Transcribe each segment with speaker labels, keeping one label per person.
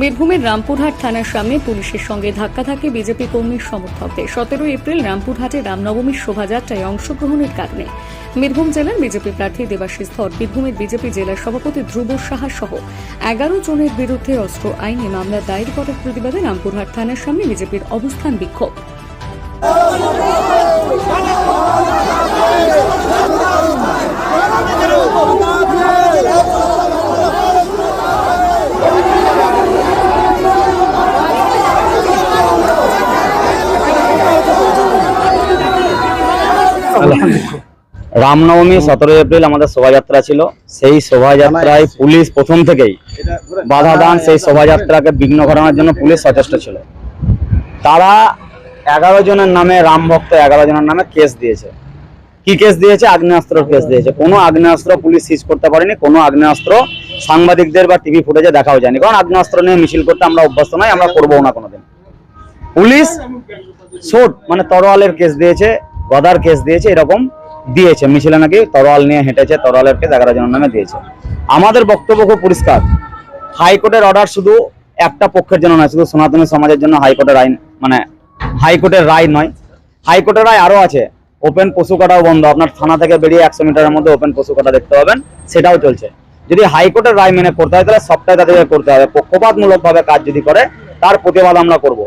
Speaker 1: বীরভূমের রামপুরহাট থানার সামনে পুলিশের সঙ্গে ধাক্কাধাক্কি বিজেপি কর্মীর সমর্থকদের। সতেরো এপ্রিল রামপুরহাটে রামনবমীর শোভাযাত্রায় অংশগ্রহণের কারণে বীরভূম জেলার বিজেপি প্রার্থী দেবাশিস ধর, বীরভূমের বিজেপি জেলার সভাপতি ধ্রুব সাহা সহ এগারো জনের বিরুদ্ধে অস্ত্র আইনে মামলা দায়ের করার প্রতিবাদে রামপুরহাট থানার সামনে বিজেপির অবস্থান বিক্ষোভ।
Speaker 2: রামনবমী সতেরোই এপ্রিল আমাদের শোভাযাত্রা ছিল। সেই শোভাযাত্রায় পুলিশ প্রথম থেকেই বাধা দান সেই শোভাযাত্রাকে বিঘ্ন ঘটানোর জন্য পুলিশ সচেষ্ট ছিল। তারা এগারো জনের নামে রাম ভক্ত এগারো জনের নামে কেস দিয়েছে। কি কেস দিয়েছে? আগ্নেয়াস্ত্র কেস দিয়েছে। কোনো আগ্নেয়াস্ত্র পুলিশ সিজ করতে পারেনি কোনো আগ্নেয়াস্ত্র সাংবাদিকদের বা টিভি ফুটেজে দেখাও যায়নি। কারণ আগ্নেয়াস্ত্র নিয়ে মিছিল করতে আমরা অভ্যস্ত নয় আমরা করব না কোনোদিন। পুলিশ শোট মানে তরোয়ালের কেস দিয়েছে। গদার কেস দিয়েছে, এরকম দিয়েছে। মিছিলে নাকি তরোয়াল নিয়ে হেঁটেছে, তরোয়ালের কেস এগারো জনের নামে দিয়েছে। আমাদের বক্তব্য খুব পরিষ্কার। হাইকোর্টের অর্ডার শুধু একটা পক্ষের জন্য নয়, শুধু সনাতনী সমাজের জন্য হাইকোর্টের আইন মানে হাইকোর্টের রায় নয়। হাইকোর্টের রায় আরও আছে। ওপেন পশু কাটাও বন্ধ। আপনার থানা থেকে বেরিয়ে একশো মিটারের মধ্যে ওপেন পশু কাটা দেখতে পাবেন, সেটাও চলছে। যদি হাইকোর্টের রায় মেনে করতে হয়, তাহলে সবটাই তাদেরকে করতে হবে। পক্ষপাতমূলকভাবে কাজ যদি করে, তার প্রতিবাদ আমরা করব।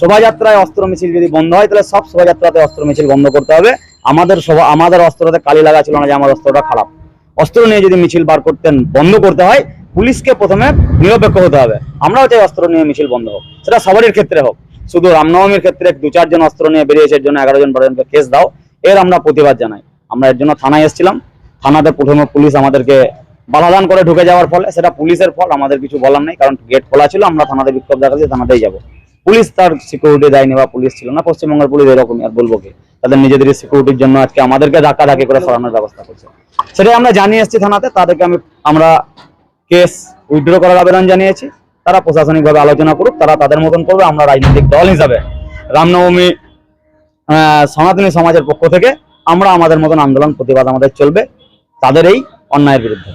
Speaker 2: শোভাযাত্রায় অস্ত্র মিছিল যদি বন্ধ হয়, তাহলে সব শোভাযাত্রাতে অস্ত্র মিছিল বন্ধ করতে হবে। আমাদের শোভা, আমাদের অস্ত্রতে কালি লাগা ছিল না যে আমার অস্ত্রটা খারাপ। অস্ত্র নিয়ে যদি মিছিল বার করতেন বন্ধ করতে হয়, পুলিশকে প্রথমে নিরপেক্ষ হতে হবে। আমরাও চাই অস্ত্র নিয়ে মিছিল বন্ধ হোক। সেটা সবারই ক্ষেত্রে হোক। শুধু রামনবমীর ক্ষেত্রে দু চারজন অস্ত্র নিয়ে বেরিয়েছে জন্য এগারো জন বারো জনকে কেস দাও। এর আমরা প্রতিবাদ জানাই। আমরা এর জন্য থানায় এসেছিলাম। থানাতে প্রথমে পুলিশ আমাদেরকে বাধাদান করে ঢুকে যাওয়ার ফলে, সেটা পুলিশের ফল, আমাদের কিছু বলার নেই, কারণ গেট খোলা ছিল, আমরা থানাতে বিক্ষোভ দেখাচ্ছি, থানাতেই যাব। পুলিশ তার সিকিউরিটি দেয়নি বা পুলিশ ছিল না, পশ্চিমবঙ্গের পুলিশ এরকমই, আর বলব কি? তাদের নিজেদের সিকিউরিটির জন্য আজকে আমাদেরকে ধাক্কা ধাক্কি করে সরানোর ব্যবস্থা করছে। সেটাই আমরা জানিয়ে এসেছি থানাতে, তাদেরকে আমি, আমরা কেস উইথড্র করার আবেদন জানিয়েছি। তারা প্রশাসনিকভাবে আলোচনা করুক, তারা তাদের মতন করবে, আমরা রাজনৈতিক দল হিসাবে রামনবমী সনাতনী সমাজের পক্ষ থেকে আমরা আমাদের মতন আন্দোলন, প্রতিবাদ আমাদের চলবে, তাদের এই অন্যায়ের বিরুদ্ধে।